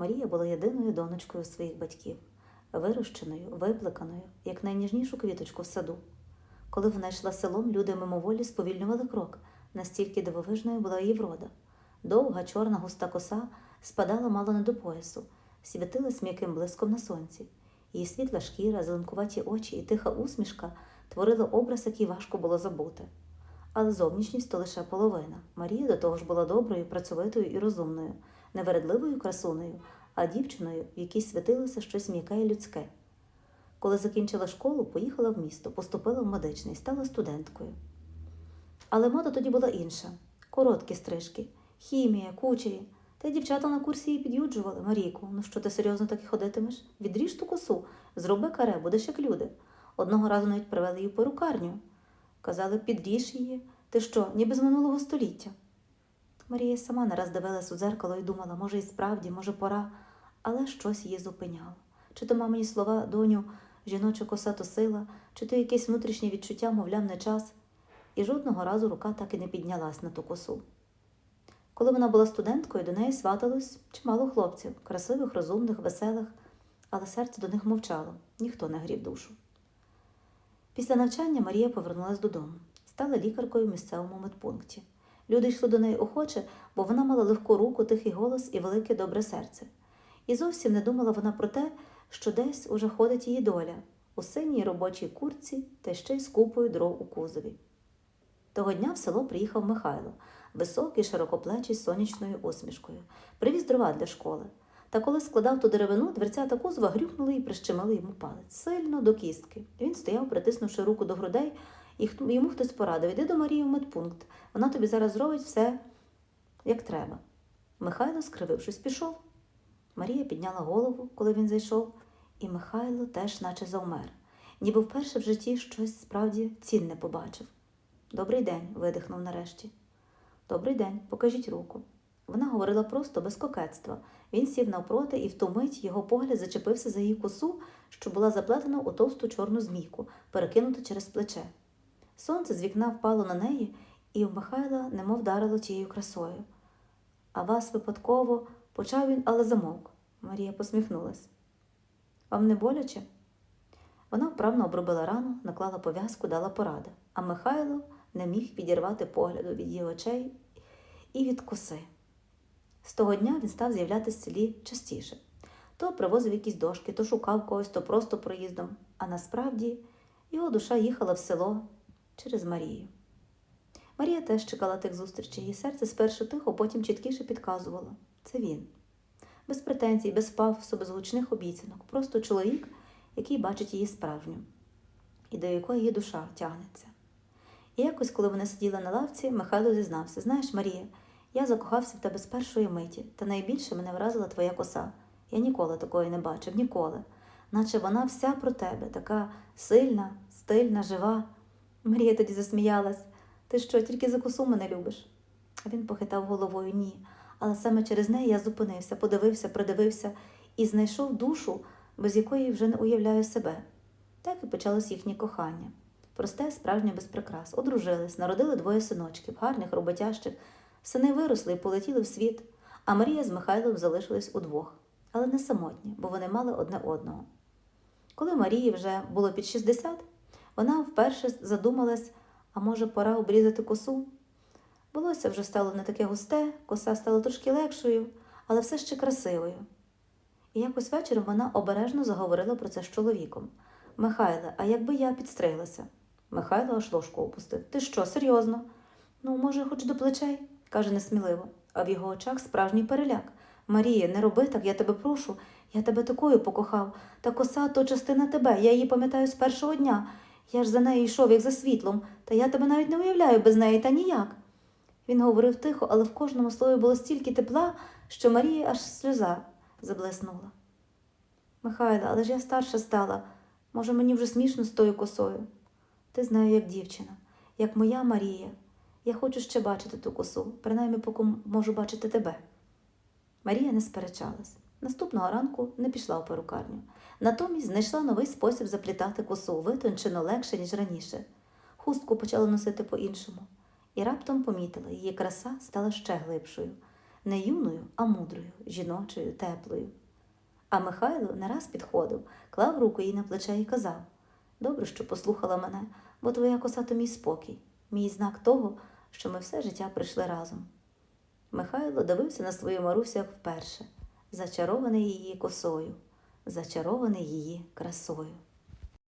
Марія була єдиною донечкою своїх батьків, вирощеною, виплеканою, як найніжнішу квіточку в саду. Коли вона йшла селом, люди мимоволі сповільнювали крок, настільки дивовижною була її врода. Довга чорна густа коса спадала мало не до поясу, світилась м'яким блиском на сонці. Її світла шкіра, зеленкуваті очі і тиха усмішка творили образ, який важко було забути. Але зовнішність то лише половина. Марія до того ж була доброю, працьовитою і розумною, невередливою красунею, а дівчиною, в якій світилося щось м'яке і людське. Коли закінчила школу, поїхала в місто, поступила в медичний, стала студенткою. Але мода тоді була інша: короткі стрижки, хімія, кучері. Та й дівчата на курсі її під'юджували. Марійку, ну що ти серйозно так і ходитимеш? Відріж ту косу, зроби каре, будеш як люди. Одного разу навіть привели її в перукарню. Казали, підріж її. Ти що, ніби з минулого століття? Марія сама не раз дивилась у дзеркало і думала, може, і справді, може, пора, але щось її зупиняло. Чи то мамині слова, доню, жіноча коса то сила, чи то якесь внутрішнє відчуття, мовляв, не час. І жодного разу рука так і не піднялась на ту косу. Коли вона була студенткою, до неї сваталось чимало хлопців, красивих, розумних, веселих, але серце до них мовчало, ніхто не грів душу. Після навчання Марія повернулася додому, стала лікаркою в місцевому медпункті. Люди йшли до неї охоче, бо вона мала легку руку, тихий голос і велике добре серце. І зовсім не думала вона про те, що десь уже ходить її доля у синій робочій курці та ще й з купою дров у кузові. Того дня в село приїхав Михайло, високий, широкоплечий з сонячною усмішкою, привіз дрова для школи. Та коли складав ту деревину, дверцята кузова грюкнули і прищемили йому палець сильно до кістки. Він стояв, притиснувши руку до грудей, і йому хтось порадив іди до Марії в медпункт. Вона тобі зараз зробить все як треба. Михайло, скривившись, пішов. Марія підняла голову, коли він зайшов, і Михайло теж наче завмер, ніби вперше в житті щось справді цінне побачив. Добрий день, видихнув нарешті. Добрий день, покажіть руку. Вона говорила просто без кокетства. Він сів навпроти, і в ту мить його погляд зачепився за її косу, що була заплетена у товсту чорну змійку, перекинута через плече. Сонце з вікна впало на неї, і в Михайла немов вдарило тією красою. А вас випадково почав він, але замовк. Марія посміхнулась. Вам не боляче? Вона вправно обробила рану, наклала пов'язку, дала поради, а Михайло не міг відірвати погляду від її очей і від коси. З того дня він став з'являтися в селі частіше. То привозив якісь дошки, то шукав когось, то просто проїздом, а насправді його душа їхала в село через Марію. Марія теж чекала тих зустрічей, її серце спершу тихо, потім чіткіше підказувало це він. Без претензій, без пафосу, без гучних обіцянок, просто чоловік, який бачить її справжню, і до якої її душа тягнеться. І якось, коли вони сиділи на лавці, Михайло зізнався: Знаєш, Марія, я закохався в тебе з першої миті, та найбільше мене вразила твоя коса. Я ніколи такої не бачив, ніколи. Наче вона вся про тебе, така сильна, стильна, жива. Марія тоді засміялась. Ти що, тільки за косу мене любиш? А він похитав головою ні. Але саме через неї я зупинився, подивився, придивився і знайшов душу, без якої вже не уявляю себе. Так і почалось їхнє кохання. Просте, справжнє без прикрас. Одружились, народили двоє синочків, гарних, роботящих. Сини виросли і полетіли в світ, а Марія з Михайлом залишились удвох, але не самотні, бо вони мали одне одного. Коли Марії вже було під 60, вона вперше задумалась, а може, пора обрізати косу. Волосся вже стало не таке густе, коса стала трошки легшою, але все ще красивою. І якось вечором вона обережно заговорила про це з чоловіком. Михайле, а якби я підстриглася? Михайло аж ложку опустив. Ти що, серйозно? Ну, може, хоч до плечей, каже несміливо, а в його очах справжній переляк. Марія, не роби так, я тебе прошу. Я тебе такою покохав. Та коса то частина тебе. Я її пам'ятаю з першого дня. Я ж за нею йшов, як за світлом, та я тебе навіть не уявляю без неї та ніяк. Він говорив тихо, але в кожному слові було стільки тепла, що Марія аж сльоза заблиснула. Михайло, але ж я старша стала. Може, мені вже смішно з тою косою. Ти знаю, як дівчина, як моя Марія. Я хочу ще бачити ту косу, принаймні поки можу бачити тебе. Марія не сперечалась. Наступного ранку не пішла в перукарню. Натомість знайшла новий спосіб заплітати косу, витончено легше, ніж раніше. Хустку почала носити по-іншому. І раптом помітила, її краса стала ще глибшою. не юною, а мудрою, жіночою, теплою. А Михайло не раз підходив, клав руку їй на плече і казав Добре, що послухала мене, бо твоя коса то мій спокій, мій знак того, що ми все життя прийшли разом. Михайло дивився на свою Марусю як вперше, зачарований її косою, зачарований її красою.